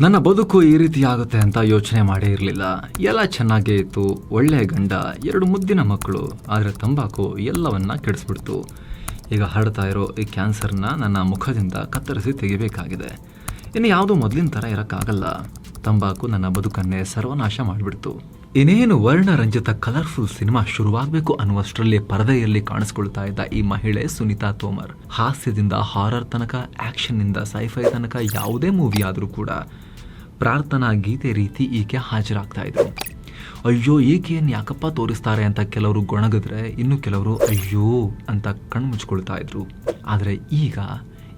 ನನ್ನ ಬದುಕು ಈ ರೀತಿ ಆಗುತ್ತೆ ಅಂತ ಯೋಚನೆ ಮಾಡೇ ಇರಲಿಲ್ಲ. ಎಲ್ಲ ಚೆನ್ನಾಗೇ ಇತ್ತು. ಒಳ್ಳೆ ಗಂಡ, ಎರಡು ಮುದ್ದಿನ ಮಕ್ಕಳು, ಆದರೆ ತಂಬಾಕು ಎಲ್ಲವನ್ನ ಕೆಡಿಸ್ಬಿಡ್ತು. ಈಗ ಹರಡ್ತಾ ಇರೋ ಈ ಕ್ಯಾನ್ಸರ್ನ ನನ್ನ ಮುಖದಿಂದ ಕತ್ತರಿಸಿ ತೆಗಿಬೇಕಾಗಿದೆ. ಇನ್ನು ಯಾವುದೂ ಮೊದಲಿನ ಥರ ಇರೋಕ್ಕಾಗಲ್ಲ. ತಂಬಾಕು ನನ್ನ ಬದುಕನ್ನೇ ಸರ್ವನಾಶ ಮಾಡಿಬಿಡ್ತು. ಇನ್ನೇನು ವರ್ಣರಂಜಿತ ಕಲರ್ಫುಲ್ ಸಿನಿಮಾ ಶುರುವಾಗಬೇಕು ಅನ್ನುವಷ್ಟರಲ್ಲಿ ಪರದೆಯಲ್ಲಿ ಕಾಣಿಸ್ಕೊಳ್ತಾ ಇದ್ದ ಈ ಮಹಿಳೆ ಸುನಿತಾ ತೋಮರ್. ಹಾಸ್ಯದಿಂದ ಹಾರರ್ ತನಕ ಆಕ್ಷನ್ನಿಂದ ಸೈಫೈ ತನಕ ಯಾವುದೇ ಮೂವಿ ಆದರೂ ಕೂಡ ಪ್ರಾರ್ಥನಾ ಗೀತೆ ರೀತಿ ಈಕೆ ಹಾಜರಾಗ್ತಾ ಇದ್ರು ಅಯ್ಯೋ ಈಕೆಯನ್ನು ಯಾಕಪ್ಪ ತೋರಿಸ್ತಾರೆ ಅಂತ ಕೆಲವರು ಗೊಣಗಿದ್ರೆ ಇನ್ನು ಕೆಲವರು ಅಯ್ಯೋ ಅಂತ ಕಣ್ಮುಚ್ಕೊಳ್ತಾ ಇದ್ರು. ಆದರೆ ಈಗ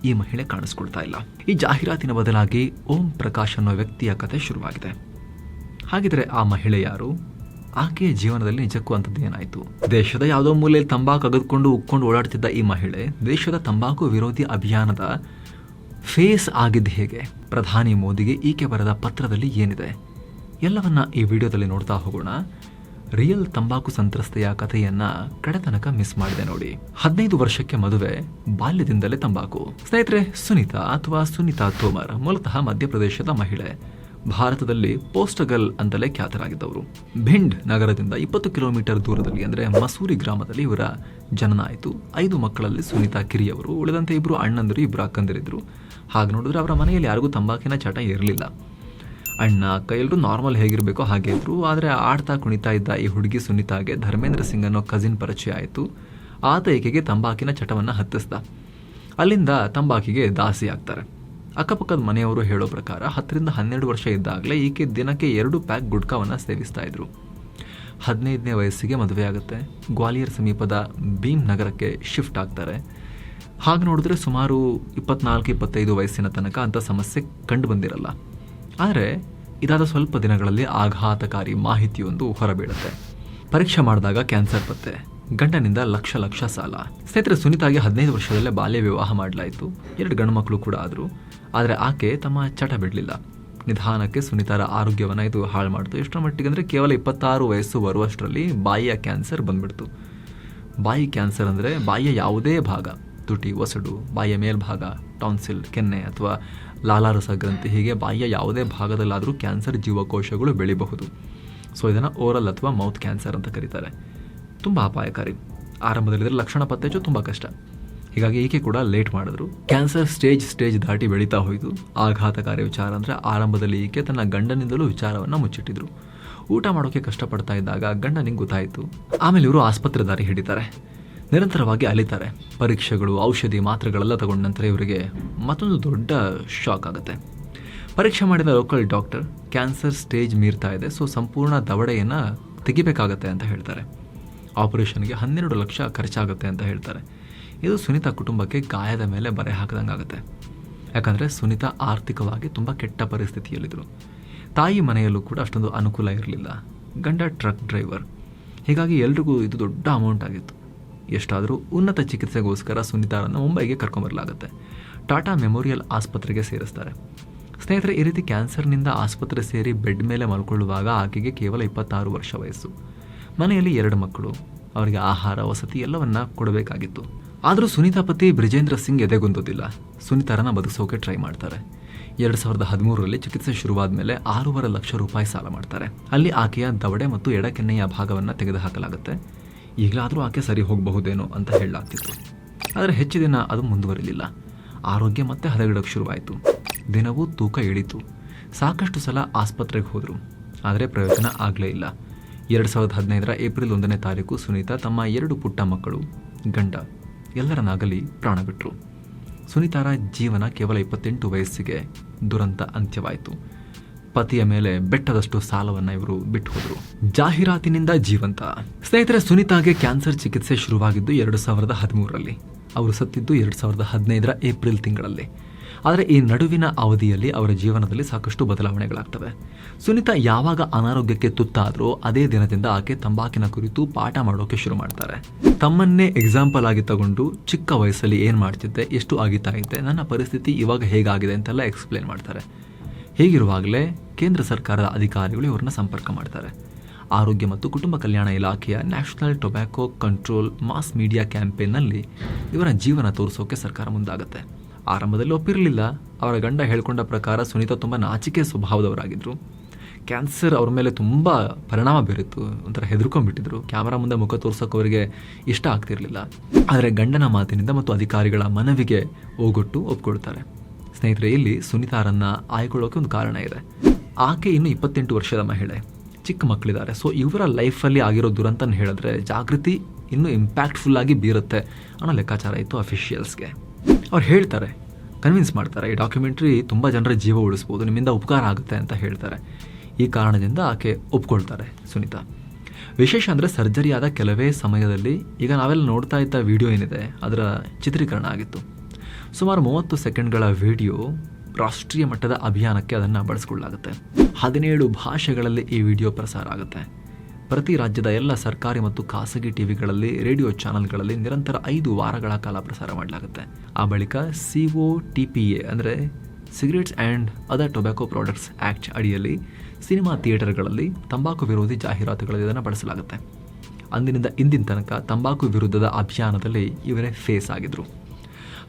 ಈ ಮಹಿಳೆ ಕಾಣಿಸ್ಕೊಳ್ತಾ ಇಲ್ಲ. ಈ ಜಾಹೀರಾತಿನ ಬದಲಾಗಿ ಓಂ ಪ್ರಕಾಶ್ ಅನ್ನೋ ವ್ಯಕ್ತಿಯ ಕತೆ ಶುರುವಾಗಿದೆ. ಹಾಗಿದ್ರೆ ಆ ಮಹಿಳೆ ಯಾರು? ಆಕೆಯ ಜೀವನದಲ್ಲಿ ನಿಜಕ್ಕೂ ಅಂಥದ್ದು ಏನಾಯಿತು? ದೇಶದ ಯಾವುದೋ ಮೂಲೆಯಲ್ಲಿ ತಂಬಾಕು ಅಗದ್ಕೊಂಡು ಉಕ್ಕೊಂಡು ಓಡಾಡ್ತಿದ್ದ ಈ ಮಹಿಳೆ, ದೇಶದ ತಂಬಾಕು ವಿರೋಧಿ ಅಭಿಯಾನದ ಫೇಸ್ ಆಗಿದ್ದು ಹೇಗೆ? ಪ್ರಧಾನಿ ಮೋದಿಗೆ ಈಕೆ ಬರೆದ ಪತ್ರದಲ್ಲಿ ಏನಿದೆ? ಎಲ್ಲವನ್ನ ಈ ವಿಡಿಯೋದಲ್ಲಿ ನೋಡ್ತಾ ಹೋಗೋಣ. ರಿಯಲ್ ತಂಬಾಕು ಸಂತ್ರಸ್ತೆಯ ಕಥೆಯನ್ನ ಕಡೆತನಕ ಮಿಸ್ ಮಾಡಿದೆ ನೋಡಿ. ಹದಿನೈದು ವರ್ಷಕ್ಕೆ ಮದುವೆ, ಬಾಲ್ಯದಿಂದಲೇ ತಂಬಾಕು. ಸ್ನೇಹಿತರೆ, ಸುನೀತಾ ಅಥವಾ ಸುನೀತಾ ತೋಮರ್, ಮೂಲತಃ ಮಧ್ಯಪ್ರದೇಶದ ಮಹಿಳೆ. ಭಾರತದಲ್ಲಿ ಪೋಸ್ಟಗಲ್ ಅಂತಲೇ ಖ್ಯಾತರಾಗಿದ್ದವರು. ಭಿಂಡ್ ನಗರದಿಂದ ಇಪ್ಪತ್ತು ಕಿಲೋಮೀಟರ್ ದೂರದಲ್ಲಿ ಅಂದರೆ ಮಸೂರಿ ಗ್ರಾಮದಲ್ಲಿ ಇವರ ಜನನ ಆಯಿತು. ಐದು ಮಕ್ಕಳಲ್ಲಿ ಸುನೀತಾ ಕಿರಿಯವರು, ಉಳಿದಂತೆ ಇಬ್ಬರು ಅಣ್ಣಂದಿರು ಇಬ್ಬರು ಅಕ್ಕಂದಿರಿದ್ರು. ಹಾಗೆ ನೋಡಿದ್ರೆ ಅವರ ಮನೆಯಲ್ಲಿ ಯಾರಿಗೂ ತಂಬಾಕಿನ ಚಟ ಇರಲಿಲ್ಲ. ಅಣ್ಣ, ಅಕ್ಕ ಎಲ್ಲರೂ ನಾರ್ಮಲ್ ಹೇಗಿರಬೇಕೋ ಹಾಗೆ ಇದ್ರು. ಆದರೆ ಆಡ್ತಾ ಕುಣಿತಾ ಇದ್ದ ಈ ಹುಡುಗಿ ಸುನೀತಾಗೆ ಧರ್ಮೇಂದ್ರ ಸಿಂಗ್ ಅನ್ನೋ ಕಸಿನ್ ಪರಿಚಯ ಆಯಿತು. ಆತ ಈಕೆಗೆ ತಂಬಾಕಿನ ಚಟವನ್ನು ಹತ್ತಿಸ್ದ. ಅಲ್ಲಿಂದ ತಂಬಾಕಿಗೆ ದಾಸಿ ಆಗ್ತಾರೆ. ಅಕ್ಕಪಕ್ಕದ ಮನೆಯವರು ಹೇಳೋ ಪ್ರಕಾರ ಹತ್ತರಿಂದ ಹನ್ನೆರಡು ವರ್ಷ ಇದ್ದಾಗಲೇ ಈಕೆ ದಿನಕ್ಕೆ ಎರಡು ಪ್ಯಾಕ್ ಗುಡ್ಕಾವನ್ನು ಸೇವಿಸ್ತಾ ಇದ್ರು. ಹದಿನೈದನೇ ವಯಸ್ಸಿಗೆ ಮದುವೆ ಆಗುತ್ತೆ. ಗ್ವಾಲಿಯರ್ ಸಮೀಪದ ಭೀಮ್ ನಗರಕ್ಕೆ ಶಿಫ್ಟ್ ಆಗ್ತಾರೆ. ಹಾಗೆ ನೋಡಿದ್ರೆ ಸುಮಾರು ಇಪ್ಪತ್ನಾಲ್ಕು, ಇಪ್ಪತ್ತೈದು ವಯಸ್ಸಿನ ತನಕ ಅಂಥ ಸಮಸ್ಯೆ ಕಂಡು ಬಂದಿರಲ್ಲ. ಆದರೆ ಇದಾದ ಸ್ವಲ್ಪ ದಿನಗಳಲ್ಲಿ ಆಘಾತಕಾರಿ ಮಾಹಿತಿಯೊಂದು ಹೊರಬೀಳುತ್ತೆ. ಪರೀಕ್ಷೆ ಮಾಡಿದಾಗ ಕ್ಯಾನ್ಸರ್ ಪತ್ತೆ ಗಂಡನಿಂದ ಲಕ್ಷ ಲಕ್ಷ ಸಾಲ. ಸ್ನೇಹಿತರೆ, ಸುನೀತಾಗೆ ಹದಿನೈದು ವರ್ಷದಲ್ಲೇ ಬಾಲ್ಯ ವಿವಾಹ ಮಾಡಲಾಯಿತು. ಎರಡು ಗಂಡು ಮಕ್ಕಳು ಕೂಡ ಆದರು. ಆದರೆ ಆಕೆ ತಮ್ಮ ಚಟ ಬಿಡಲಿಲ್ಲ. ನಿಧಾನಕ್ಕೆ ಸುನೀತಾರ ಆರೋಗ್ಯವನ್ನು ಇದು ಹಾಳು ಮಾಡ್ತು. ಎಷ್ಟರ ಮಟ್ಟಿಗೆ ಅಂದರೆ ಕೇವಲ ಇಪ್ಪತ್ತಾರು ವಯಸ್ಸು ಬರುವಷ್ಟರಲ್ಲಿ ಬಾಯಿಯ ಕ್ಯಾನ್ಸರ್ ಬಂದ್ಬಿಡ್ತು. ಬಾಯಿ ಕ್ಯಾನ್ಸರ್ ಅಂದರೆ ಬಾಯಿಯ ಯಾವುದೇ ಭಾಗ. ತುಟಿ, ಒಸಡು, ಬಾಯಿಯ ಮೇಲ್ಭಾಗ, ಟಾನ್ಸಿಲ್, ಕೆನ್ನೆ ಅಥವಾ ಲಾಲಾರಸ ಗ್ರಂಥಿ ಹೀಗೆ ಬಾಯಿಯ ಯಾವುದೇ ಭಾಗದಲ್ಲಾದರೂ ಕ್ಯಾನ್ಸರ್ ಜೀವಕೋಶಗಳು ಬೆಳಿಬಹುದು. ಸೊ ಇದನ್ನು ಓರಲ್ ಅಥವಾ ಮೌತ್ ಕ್ಯಾನ್ಸರ್ ಅಂತ ಕರೀತಾರೆ. ತುಂಬ ಅಪಾಯಕಾರಿ. ಆರಂಭದಲ್ಲಿದ್ದರೆ ಲಕ್ಷಣ ಪತ್ತೆಚ್ಚು ತುಂಬ ಕಷ್ಟ. ಹೀಗಾಗಿ ಈಕೆ ಕೂಡ ಲೇಟ್ ಮಾಡಿದ್ರು. ಕ್ಯಾನ್ಸರ್ ಸ್ಟೇಜ್ ಸ್ಟೇಜ್ ದಾಟಿ ಬೆಳೀತಾ ಹೋಯಿತು. ಆಘಾತಕಾರಿ ವಿಚಾರ ಅಂದರೆ ಆರಂಭದಲ್ಲಿ ಈಕೆ ತನ್ನ ಗಂಡನಿಂದಲೂ ವಿಚಾರವನ್ನು ಮುಚ್ಚಿಟ್ಟಿದ್ರು. ಊಟ ಮಾಡೋಕೆ ಕಷ್ಟಪಡ್ತಾ ಇದ್ದಾಗ ಗಂಡನಿಗೆ ಗೊತ್ತಾಯಿತು ಆಮೇಲೆ ಇವರು ಆಸ್ಪತ್ರೆ ದಾರಿ ಹಿಡಿತಾರೆ. ನಿರಂತರವಾಗಿ ಅಲಿತಾರೆ. ಪರೀಕ್ಷೆಗಳು, ಔಷಧಿ ಮಾತ್ರೆಗಳೆಲ್ಲ ತಗೊಂಡ ನಂತರ ಇವರಿಗೆ ಮತ್ತೊಂದು ದೊಡ್ಡ ಶಾಕ್ ಆಗುತ್ತೆ. ಪರೀಕ್ಷೆ ಮಾಡಿದ ಲೋಕಲ್ ಡಾಕ್ಟರ್, ಕ್ಯಾನ್ಸರ್ ಸ್ಟೇಜ್ ಮೀರ್ತಾ ಇದೆ, ಸೊ ಸಂಪೂರ್ಣ ದವಡೆಯನ್ನು ತೆಗಿಬೇಕಾಗತ್ತೆ ಅಂತ ಹೇಳ್ತಾರೆ. ಆಪರೇಷನ್ಗೆ ಹನ್ನೆರಡು ಲಕ್ಷ ಖರ್ಚಾಗುತ್ತೆ ಅಂತ ಹೇಳ್ತಾರೆ. ಇದು ಸುನೀತಾ ಕುಟುಂಬಕ್ಕೆ ಗಾಯದ ಮೇಲೆ ಬರೆ ಹಾಕಿದಂಗೆ ಆಗುತ್ತೆ ಯಾಕಂದರೆ ಸುನೀತಾ ಆರ್ಥಿಕವಾಗಿ ತುಂಬ ಕೆಟ್ಟ ಪರಿಸ್ಥಿತಿಯಲ್ಲಿದ್ದರು ತಾಯಿ ಮನೆಯಲ್ಲೂ ಕೂಡ ಅಷ್ಟೊಂದು ಅನುಕೂಲ ಇರಲಿಲ್ಲ. ಗಂಡ ಟ್ರಕ್ ಡ್ರೈವರ್. ಹೀಗಾಗಿ ಎಲ್ರಿಗೂ ಇದು ದೊಡ್ಡ ಅಮೌಂಟ್ ಆಗಿತ್ತು. ಎಷ್ಟಾದರೂ ಉನ್ನತ ಚಿಕಿತ್ಸೆಗೋಸ್ಕರ ಸುನೀತಾರನ್ನು ಮುಂಬೈಗೆ ಕರ್ಕೊಂಬರಲಾಗುತ್ತೆ. ಟಾಟಾ ಮೆಮೋರಿಯಲ್ ಆಸ್ಪತ್ರೆಗೆ ಸೇರಿಸ್ತಾರೆ. ಸ್ನೇಹಿತರೆ, ಈ ರೀತಿ ಕ್ಯಾನ್ಸರ್ನಿಂದ ಆಸ್ಪತ್ರೆ ಸೇರಿ ಬೆಡ್ ಮೇಲೆ ಮಲ್ಕೊಳ್ಳುವಾಗ ಆಕೆಗೆ ಕೇವಲ ಇಪ್ಪತ್ತಾರು ವರ್ಷ ವಯಸ್ಸು. ಮನೆಯಲ್ಲಿ ಎರಡು ಮಕ್ಕಳು. ಅವರಿಗೆ ಆಹಾರ, ವಸತಿ ಎಲ್ಲವನ್ನ ಕೊಡಬೇಕಾಗಿತ್ತು. ಆದರೂ ಸುನೀತಾ ಪತಿ ಬ್ರಿಜೇಂದ್ರ ಸಿಂಗ್ ಎದೆಗುಂದೋದಿಲ್ಲ. ಸುನೀತಾರನ್ನ ಬದುಕಿಸೋಕೆ ಟ್ರೈ ಮಾಡ್ತಾರೆ. ಎರಡು ಸಾವಿರದ ಹದಿಮೂರರಲ್ಲಿ ಚಿಕಿತ್ಸೆ ಶುರುವಾದ ಮೇಲೆ ಆರೂವರೆ ಲಕ್ಷ ರೂಪಾಯಿ ಸಾಲ ಮಾಡ್ತಾರೆ. ಅಲ್ಲಿ ಆಕೆಯ ದವಡೆ ಮತ್ತು ಎಡಕೆನ್ನೆಯ ಭಾಗವನ್ನು ತೆಗೆದುಹಾಕಲಾಗುತ್ತೆ. ಈಗಲಾದರೂ ಆಕೆ ಸರಿ ಹೋಗಬಹುದೇನೋ ಅಂತ ಹೇಳಲಾಗ್ತಿತ್ತು. ಆದರೆ ಹೆಚ್ಚು ದಿನ ಅದು ಮುಂದುವರಿಲಿಲ್ಲ. ಆರೋಗ್ಯ ಮತ್ತೆ ಹದಗೆಡೋಕ್ಕೆ ಶುರುವಾಯಿತು. ದಿನವೂ ತೂಕ ಇಳಿತು. ಸಾಕಷ್ಟು ಸಲ ಆಸ್ಪತ್ರೆಗೆ ಹೋದರು. ಆದರೆ ಪ್ರಯೋಜನ ಆಗಲೇ ಇಲ್ಲ. ಎರಡು ಸಾವಿರದ ಹದಿನೈದರ ಏಪ್ರಿಲ್ ಒಂದನೇ ತಾರೀಕು ಸುನೀತಾ ತಮ್ಮ ಎರಡು ಪುಟ್ಟ ಮಕ್ಕಳು, ಗಂಡ, ಎಲ್ಲರನ್ನಾಗಲಿ ಪ್ರಾಣ ಬಿಟ್ಟರು ಸುನೀತಾರ ಜೀವನ ಕೇವಲ ಇಪ್ಪತ್ತೆಂಟು ವಯಸ್ಸಿಗೆ ದುರಂತ ಅಂತ್ಯವಾಯಿತು. ಪತಿಯ ಮೇಲೆ ಬೆಟ್ಟದಷ್ಟು ಸಾಲವನ್ನು ಇವರು ಬಿಟ್ಟು ಹೋದರು ಜಾಹೀರಾತಿನಿಂದ ಜೀವಂತ. ಸ್ನೇಹಿತರೆ, ಸುನೀತಾಗೆ ಕ್ಯಾನ್ಸರ್ ಚಿಕಿತ್ಸೆ ಶುರುವಾಗಿದ್ದು ಎರಡು ಸಾವಿರದ ಹದಿಮೂರರಲ್ಲಿ. ಅವರು ಸತ್ತಿದ್ದು ಎರಡು ಸಾವಿರದ ಹದಿನೈದರ ಏಪ್ರಿಲ್ ತಿಂಗಳಲ್ಲಿ. ಆದರೆ ಈ ನಡುವಿನ ಅವಧಿಯಲ್ಲಿ ಅವರ ಜೀವನದಲ್ಲಿ ಸಾಕಷ್ಟು ಬದಲಾವಣೆಗಳಾಗ್ತವೆ. ಸುನೀತಾ ಯಾವಾಗ ಅನಾರೋಗ್ಯಕ್ಕೆ ತುತ್ತಾದರೂ ಅದೇ ದಿನದಿಂದ ಆಕೆ ತಂಬಾಕಿನ ಕುರಿತು ಪಾಠ ಮಾಡೋಕೆ ಶುರು ಮಾಡ್ತಾರೆ. ತಮ್ಮನ್ನೇ ಎಕ್ಸಾಂಪಲ್ ಆಗಿ ತಗೊಂಡು ಚಿಕ್ಕ ವಯಸ್ಸಲ್ಲಿ ಏನು ಮಾಡ್ತಿದ್ದೆ, ಎಷ್ಟು ಆಗಿತಾ ಇದ್ದೆ ನನ್ನ ಪರಿಸ್ಥಿತಿ ಇವಾಗ ಹೇಗಾಗಿದೆ ಅಂತೆಲ್ಲ ಎಕ್ಸ್ಪ್ಲೇನ್ ಮಾಡ್ತಾರೆ. ಹೀಗಿರುವಾಗಲೇ ಕೇಂದ್ರ ಸರ್ಕಾರದ ಅಧಿಕಾರಿಗಳು ಇವ್ರನ್ನ ಸಂಪರ್ಕ ಮಾಡ್ತಾರೆ. ಆರೋಗ್ಯ ಮತ್ತು ಕುಟುಂಬ ಕಲ್ಯಾಣ ಇಲಾಖೆಯ national tobacco control mass media ಕ್ಯಾಂಪೇನ್ನಲ್ಲಿ ಇವರ ಜೀವನ ತೋರಿಸೋಕೆ ಸರ್ಕಾರ ಮುಂದಾಗುತ್ತೆ. ಆರಂಭದಲ್ಲಿ ಒಪ್ಪಿರಲಿಲ್ಲ. ಅವರ ಗಂಡ ಹೇಳ್ಕೊಂಡ ಪ್ರಕಾರ ಸುನೀತಾ ತುಂಬ ನಾಚಿಕೆ ಸ್ವಭಾವದವರಾಗಿದ್ದರು ಕ್ಯಾನ್ಸರ್ ಅವ್ರ ಮೇಲೆ ತುಂಬ ಪರಿಣಾಮ ಬೀರಿತ್ತು ಒಂಥರ ಹೆದರ್ಕೊಂಡ್ಬಿಟ್ಟಿದ್ರು. ಕ್ಯಾಮರಾ ಮುಂದೆ ಮುಖ ತೋರ್ಸೋಕೆ ಅವರಿಗೆ ಇಷ್ಟ ಆಗ್ತಿರಲಿಲ್ಲ. ಆದರೆ ಗಂಡನ ಮಾತಿನಿಂದ ಮತ್ತು ಅಧಿಕಾರಿಗಳ ಮನವಿಗೆ ಓಗೊಟ್ಟು ಒಪ್ಕೊಳ್ತಾರೆ. ಸ್ನೇಹಿತರೆ, ಇಲ್ಲಿ ಸುನೀತಾರನ್ನು ಆಯ್ಕೊಳ್ಳೋಕೆ ಒಂದು ಕಾರಣ ಇದೆ. ಆಕೆ ಇನ್ನು ಇಪ್ಪತ್ತೆಂಟು ವರ್ಷದ ಮಹಿಳೆ. ಚಿಕ್ಕ ಮಕ್ಕಳಿದ್ದಾರೆ. ಸೊ ಇವರ ಲೈಫಲ್ಲಿ ಆಗಿರೋ ದುರಂತನ ಹೇಳಿದ್ರೆ ಜಾಗೃತಿ ಇನ್ನೂ ಇಂಪ್ಯಾಕ್ಟ್ಫುಲ್ಲಾಗಿ ಬೀರುತ್ತೆ ಅನ್ನೋ ಲೆಕ್ಕಾಚಾರ ಇತ್ತು ಅಫಿಷಿಯಲ್ಸ್ಗೆ ಅವ್ರು ಹೇಳ್ತಾರೆ ಕನ್ವಿನ್ಸ್ ಮಾಡ್ತಾರೆ, ಈ ಡಾಕ್ಯುಮೆಂಟ್ರಿ ತುಂಬ ಜನರ ಜೀವ ಉಳಿಸ್ಬೋದು, ನಿಮ್ಮಿಂದ ಉಪಕಾರ ಆಗುತ್ತೆ ಅಂತ ಹೇಳ್ತಾರೆ. ಈ ಕಾರಣದಿಂದ ಆಕೆ ಒಪ್ಕೊಳ್ತಾರೆ ಸುನೀತಾ. ವಿಶೇಷ ಅಂದರೆ ಸರ್ಜರಿ ಆದ ಕೆಲವೇ ಸಮಯದಲ್ಲಿ ಈಗ ನಾವೆಲ್ಲ ನೋಡ್ತಾ ಇದ್ದ ವಿಡಿಯೋ ಏನಿದೆ, ಅದರ ಚಿತ್ರೀಕರಣ ಆಗಿತ್ತು. ಸುಮಾರು ಮೂವತ್ತು ಸೆಕೆಂಡ್ಗಳ ವಿಡಿಯೋ ರಾಷ್ಟ್ರೀಯ ಮಟ್ಟದ ಅಭಿಯಾನಕ್ಕೆ ಅದನ್ನು ಬಳಸ್ಕೊಳ್ಳಲಾಗುತ್ತೆ. ಹದಿನೇಳು ಭಾಷೆಗಳಲ್ಲಿ ಈ ವಿಡಿಯೋ ಪ್ರಸಾರ ಆಗುತ್ತೆ. ಪ್ರತಿ ರಾಜ್ಯದ ಎಲ್ಲ ಸರ್ಕಾರಿ ಮತ್ತು ಖಾಸಗಿ ಟಿವಿಗಳಲ್ಲಿ, ರೇಡಿಯೋ ಚಾನೆಲ್ಗಳಲ್ಲಿ ನಿರಂತರ ಐದು ವಾರಗಳ ಕಾಲ ಪ್ರಸಾರ ಮಾಡಲಾಗುತ್ತೆ. ಆ ಬಳಿಕ C O T P A ಅಂದರೆ cigarettes and other tobacco products act ಅಡಿಯಲ್ಲಿ ಸಿನಿಮಾ ಥಿಯೇಟರ್ಗಳಲ್ಲಿ ತಂಬಾಕು ವಿರೋಧಿ ಜಾಹೀರಾತುಗಳಲ್ಲಿ ಇದನ್ನು ಬಳಸಲಾಗುತ್ತೆ. ಅಂದಿನಿಂದ ಇಂದಿನ ತನಕ ತಂಬಾಕು ವಿರುದ್ಧದ ಅಭಿಯಾನದಲ್ಲಿ ಇವರೇ ಫೇಸ್ ಆಗಿದ್ರು.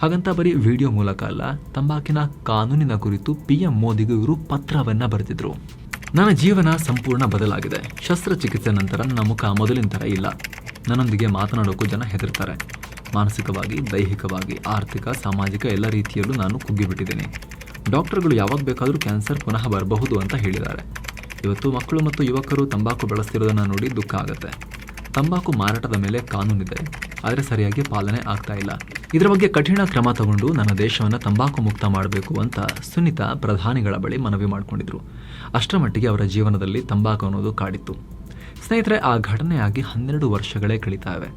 ಹಾಗಂತ ಬರೀ ವಿಡಿಯೋ ಮೂಲಕ ಅಲ್ಲ, ತಂಬಾಕಿನ ಕಾನೂನಿನ ಕುರಿತು ಪಿ ಎಂ ಮೋದಿಗೂ ಇವರು ಪತ್ರವನ್ನು ಬರೆದಿದ್ರು. ನನ್ನ ಜೀವನ ಸಂಪೂರ್ಣ ಬದಲಾಗಿದೆ. ಶಸ್ತ್ರಚಿಕಿತ್ಸೆ ನಂತರ ನನ್ನ ಮುಖ ಮೊದಲಿನ ಥರ ಇಲ್ಲ. ನನ್ನೊಂದಿಗೆ ಮಾತನಾಡೋಕ್ಕೂ ಜನ ಹೆದರ್ತಾರೆ. ಮಾನಸಿಕವಾಗಿ, ದೈಹಿಕವಾಗಿ, ಆರ್ಥಿಕ, ಸಾಮಾಜಿಕ ಎಲ್ಲ ರೀತಿಯಲ್ಲೂ ನಾನು ಕುಗ್ಗಿಬಿಟ್ಟಿದ್ದೀನಿ. ಡಾಕ್ಟರ್ಗಳು ಯಾವಾಗ ಬೇಕಾದರೂ ಕ್ಯಾನ್ಸರ್ ಪುನಃ ಬರಬಹುದು ಅಂತ ಹೇಳಿದ್ದಾರೆ. ಇವತ್ತು ಮಕ್ಕಳು ಮತ್ತು ಯುವಕರು ತಂಬಾಕು ಬಳಸ್ತಿರೋದನ್ನು ನೋಡಿ ದುಃಖ ಆಗುತ್ತೆ. ತಂಬಾಕು ಮಾರಾಟದ ಮೇಲೆ ಕಾನೂನಿದೆ. ಆದರೆ ಸರಿಯಾಗಿ ಪಾಲನೆ ಆಗ್ತಾ ಇಲ್ಲ. ಇದರ ಬಗ್ಗೆ ಕಠಿಣ ಕ್ರಮ ತಗೊಂಡು ನನ್ನ ದೇಶವನ್ನು ತಂಬಾಕು ಮುಕ್ತ ಮಾಡಬೇಕು ಅಂತ ಸುನಿತಾ ಪ್ರಧಾನಿಗಳ ಬಳಿ ಮನವಿ ಮಾಡಿಕೊಂಡಿದ್ರು. ಅಷ್ಟರ ಮಟ್ಟಿಗೆ ಅವರ ಜೀವನದಲ್ಲಿ ತಂಬಾಕು ಅನ್ನೋದು ಕಾಡಿತ್ತು. ಸ್ನೇಹಿತರೆ, ಆ ಘಟನೆಯಾಗಿ ಹನ್ನೆರಡು ವರ್ಷಗಳೇ ಕಳೀತಾವೆ.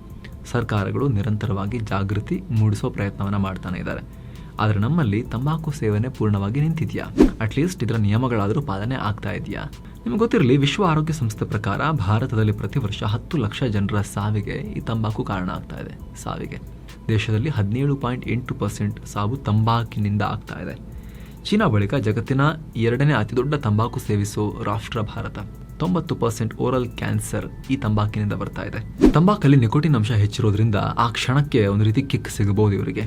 ಸರ್ಕಾರಗಳು ನಿರಂತರವಾಗಿ ಜಾಗೃತಿ ಮೂಡಿಸೋ ಪ್ರಯತ್ನವನ್ನು ಮಾಡ್ತಾನೆ ಇದ್ದಾರೆ. ಆದರೆ ನಮ್ಮಲ್ಲಿ ತಂಬಾಕು ಸೇವನೆ ಪೂರ್ಣವಾಗಿ ನಿಂತಿದೆಯಾ? ಅಟ್ಲೀಸ್ಟ್ ಇದರ ನಿಯಮಗಳಾದರೂ ಪಾಲನೆ ಆಗ್ತಾ ಇದೆಯಾ? ನಿಮ್ಗೆ ಗೊತ್ತಿರಲಿ, ವಿಶ್ವ ಆರೋಗ್ಯ ಸಂಸ್ಥೆ ಪ್ರಕಾರ ಭಾರತದಲ್ಲಿ ಪ್ರತಿ ವರ್ಷ ಹತ್ತು ಲಕ್ಷ ಜನರ ಸಾವಿಗೆ ಈ ತಂಬಾಕು ಕಾರಣ ಆಗ್ತಾ ಇದೆ. ಸಾವಿಗೆ. ದೇಶದಲ್ಲಿ ಹದಿನೇಳು ಪಾಯಿಂಟ್ ಎಂಟು ಪರ್ಸೆಂಟ್ ಸಾವು ತಂಬಾಕಿನಿಂದ ಆಗ್ತಾ ಇದೆ. ಚೀನಾ ಬಳಿಕ ಜಗತ್ತಿನ ಎರಡನೇ ಅತಿದೊಡ್ಡ ತಂಬಾಕು ಸೇವಿಸೋ ರಾಷ್ಟ್ರ ಭಾರತ. ತೊಂಬತ್ತು ಪರ್ಸೆಂಟ್ ಓರಲ್ ಕ್ಯಾನ್ಸರ್ ಈ ತಂಬಾಕಿನಿಂದ ಬರ್ತಾ ಇದೆ. ತಂಬಾಕಲ್ಲಿ ನಿಕೋಟಿನ್ ಅಂಶ ಹೆಚ್ಚಿರೋದ್ರಿಂದ ಆ ಕ್ಷಣಕ್ಕೆ ಒಂದು ರೀತಿ ಕಿಕ್ ಸಿಗಬಹುದು ಇವರಿಗೆ.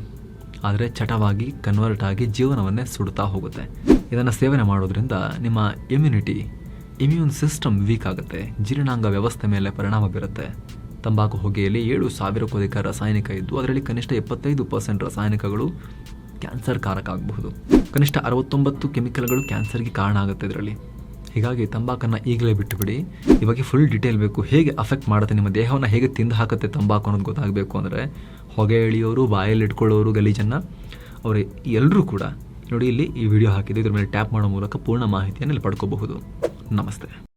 ಆದರೆ ಚಟವಾಗಿ ಕನ್ವರ್ಟ್ ಆಗಿ ಜೀವನವನ್ನೇ ಸುಡ್ತಾ ಹೋಗುತ್ತೆ. ಇದನ್ನು ಸೇವನೆ ಮಾಡೋದ್ರಿಂದ ನಿಮ್ಮ ಇಮ್ಯುನಿಟಿ ಇಮ್ಯೂನ್ ಸಿಸ್ಟಮ್ ವೀಕ್ ಆಗುತ್ತೆ. ಜೀರ್ಣಾಂಗ ವ್ಯವಸ್ಥೆ ಮೇಲೆ ಪರಿಣಾಮ ಬೀರುತ್ತೆ. ತಂಬಾಕು ಹೊಗೆಯಲ್ಲಿ ಏಳು ಸಾವಿರಕ್ಕೂ ಅಧಿಕ ರಾಸಾಯನಿಕ ಇದ್ದು, ಅದರಲ್ಲಿ ಕನಿಷ್ಠ ಎಪ್ಪತ್ತೈದು ಪರ್ಸೆಂಟ್ ರಾಸಾಯನಿಕಗಳು ಕ್ಯಾನ್ಸರ್ ಕಾರಕ ಆಗಬಹುದು. ಕನಿಷ್ಠ ಅರವತ್ತೊಂಬತ್ತು ಕೆಮಿಕಲ್ಗಳು ಕ್ಯಾನ್ಸರ್ಗೆ ಕಾರಣ ಆಗುತ್ತೆ ಇದರಲ್ಲಿ. ಹೀಗಾಗಿ ತಂಬಾಕನ್ನು ಈಗಲೇ ಬಿಟ್ಟುಬಿಡಿ. ಇವಾಗ ಫುಲ್ ಡಿಟೇಲ್ ಬೇಕು. ಹೇಗೆ ಅಫೆಕ್ಟ್ ಮಾಡುತ್ತೆ ನಿಮ್ಮ ದೇಹವನ್ನು, ಹೇಗೆ ತಿಂದು ಹಾಕುತ್ತೆ ತಂಬಾಕು ಅನ್ನೋದು ಗೊತ್ತಾಗಬೇಕು ಅಂದರೆ, ಹೊಗೆ ಎಳೆಯೋರು, ಬಾಯಲ್ಲಿ ಇಟ್ಕೊಳ್ಳೋರು, ಗಲೀಜನ್ನು ಅವರು ಎಲ್ಲರೂ ಕೂಡ ನೋಡಿ ಇಲ್ಲಿ ಈ ವಿಡಿಯೋ ಹಾಕಿದ್ದು. ಇದ್ರ ಮೇಲೆ ಟ್ಯಾಪ್ ಮಾಡೋ ಮೂಲಕ ಪೂರ್ಣ ಮಾಹಿತಿಯನ್ನು ಇಲ್ಲಿ ಪಡ್ಕೋಬಹುದು. ನಮಸ್ತೆ.